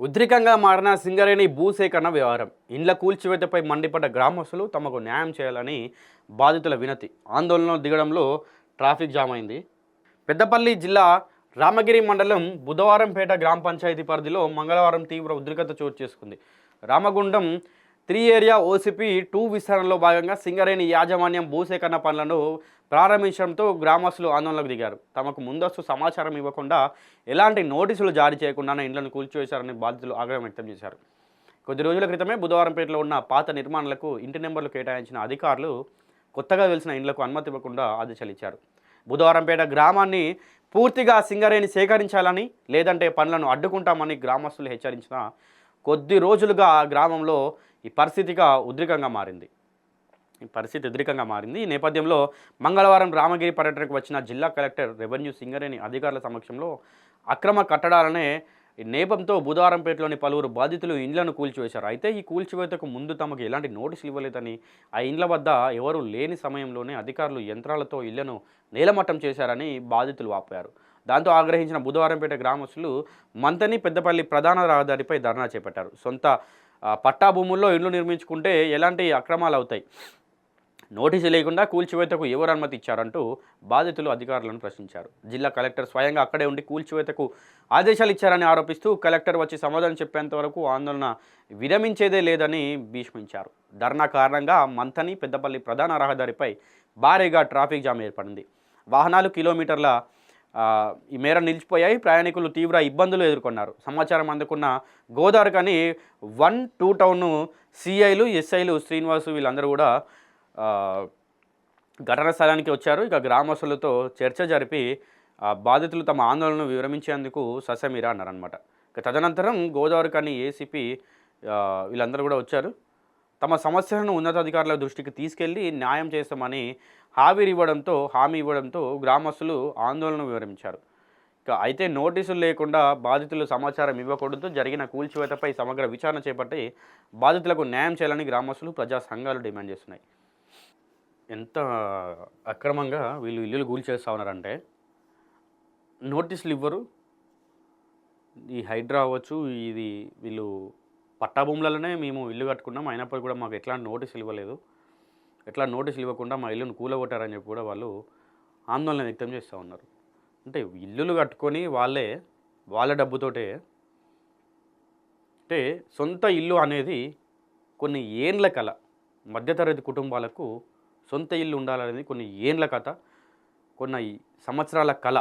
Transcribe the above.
ఉద్రికంగా మారిన సింగరేణి భూసేకరణ వ్యవహారం. ఇండ్ల కూల్చివేతపై మండిపడ్డ గ్రామస్తులు తమకు న్యాయం చేయాలని బాధితుల వినతి. ఆందోళనలో దిగడంలో ట్రాఫిక్ జామ్ అయింది. పెద్దపల్లి జిల్లా రామగిరి మండలం బుధవారంపేట గ్రామ పంచాయతీ పరిధిలో మంగళవారం తీవ్ర ఉద్రిక్తత చోటు చేసుకుంది. Ramagundam three area OCP two విస్తరణలో భాగంగా సింగరేణి యాజమాన్యం భూసేకరణ పనులను ప్రారంభించడంతో గ్రామస్తులు ఆందోళనకు దిగారు. తమకు ముందస్తు సమాచారం ఇవ్వకుండా ఎలాంటి నోటీసులు జారీ చేయకుండానే ఇండ్లను కూల్చివేశారని బాధితులు ఆగ్రహం వ్యక్తం చేశారు. కొద్ది రోజుల క్రితమే బుధవారంపేటలో ఉన్న పాత నిర్మాణాలకు ఇంటి నెంబర్లు కేటాయించిన అధికారులు కొత్తగా వెలిసిన ఇండ్లకు అనుమతి ఇవ్వకుండా ఆదేశాలు ఇచ్చారు బుధవారంపేట గ్రామాన్ని పూర్తిగా సింగరేణి సేకరించాలని లేదంటే పనులను అడ్డుకుంటామని గ్రామస్తులు హెచ్చరించిన కొద్ది రోజులుగా గ్రామంలో ఈ పరిస్థితిగా ఉద్రికంగా మారింది. ఈ పరిస్థితి ఉద్రికంగా మారింది. ఈ నేపథ్యంలో మంగళవారం రామగిరి పర్యటనకు వచ్చిన జిల్లా కలెక్టర్ రెవెన్యూ సింగరేణి అధికారుల సమక్షంలో అక్రమ కట్టడాలనే ఈ నేపంతో బుధవారంపేటలోని పలువురు బాధితులు ఇండ్లను కూల్చివేశారు. అయితే ఈ కూల్చివేతకు ముందు తమకు ఎలాంటి నోటీసులు ఇవ్వలేదని ఆ ఇండ్ల వద్ద ఎవరూ లేని సమయంలోనే అధికారులు యంత్రాలతో ఇళ్ళను నేలమట్టం చేశారని బాధితులు ఆపారు. దాంతో ఆగ్రహించిన బుధవారంపేట గ్రామస్తులు మంతని పెద్దపల్లి ప్రధాన రహదారిపై ధర్నా చేపట్టారు. సొంత పట్టా భూముల్లో ఇండ్లు నిర్మించుకుంటే ఎలాంటి అక్రమాలు అవుతాయి? నోటీసు లేకుండా కూల్చివేతకు ఎవరు అనుమతి ఇచ్చారంటూ బాధితులు అధికారులను ప్రశ్నించారు. జిల్లా కలెక్టర్ స్వయంగా అక్కడే ఉండి కూల్చివేతకు ఆదేశాలు ఇచ్చారని ఆరోపిస్తూ కలెక్టర్ వచ్చి సమాధానం చెప్పేంత వరకు ఆందోళన విరమించేదే లేదని భీష్మించారు. ధర్నా కారణంగా మంథని పెద్దపల్లి ప్రధాన రహదారిపై భారీగా ట్రాఫిక్ జామ్ ఏర్పడింది. వాహనాలు కిలోమీటర్ల ఈ మేర నిలిచిపోయాయి. ప్రయాణికులు తీవ్ర ఇబ్బందులు ఎదుర్కొన్నారు. సమాచారం అందుకున్న గోదావరి కానీ వన్ టూ టౌన్ సిఐలు ఎస్ఐలు శ్రీనివాసు వీళ్ళందరూ కూడా ఘటన స్థలానికి వచ్చారు. ఇక గ్రామస్తులతో చర్చ జరిపి బాధితులు తమ ఆందోళనను విరమించేందుకు ససమీరా అన్నారనమాట ఇక తదనంతరం గోదావరి కానీ ఏసీపీ వీళ్ళందరూ కూడా వచ్చారు. తమ సమస్యలను ఉన్నతాధికారుల దృష్టికి తీసుకెళ్ళి న్యాయం చేస్తామని హామీ ఇవ్వడంతో హామీ ఇవ్వడంతో గ్రామస్తులు ఆందోళన వివరించారు. ఇక అయితే నోటీసులు లేకుండా బాధితులు సమాచారం ఇవ్వకూడదు జరిగిన కూల్చివేతపై సమగ్ర విచారణ చేపట్టి బాధితులకు న్యాయం చేయాలని గ్రామస్తులు ప్రజా సంఘాలు డిమాండ్ చేస్తున్నాయి. ఎంత అక్రమంగా వీళ్ళు ఇల్లులు కూల్చేస్తా ఉన్నారంటే నోటీసులు ఇవ్వరు. ఈ హైడ్రా అవ్వచ్చు ఇది వీళ్ళు పట్టా భూములలోనే మేము ఇల్లు కట్టుకున్నాం అయినప్పటికీ కూడా మాకు ఎట్లాంటి నోటీసులు ఇవ్వలేదు. ఎట్లా నోటీసులు ఇవ్వకుండా మా ఇల్లును కూలగొట్టారని చెప్పి కూడా వాళ్ళు ఆందోళన వ్యక్తం చేస్తూ ఉన్నారు. అంటే ఇల్లులు కట్టుకొని వాళ్ళే వాళ్ళ డబ్బుతోటే అంటే సొంత ఇల్లు అనేది కొన్ని ఏండ్ల కళ మధ్యతరగతి కుటుంబాలకు సొంత ఇల్లు ఉండాలనేది కొన్ని ఏండ్ల కథ కొన్ని సంవత్సరాల కళ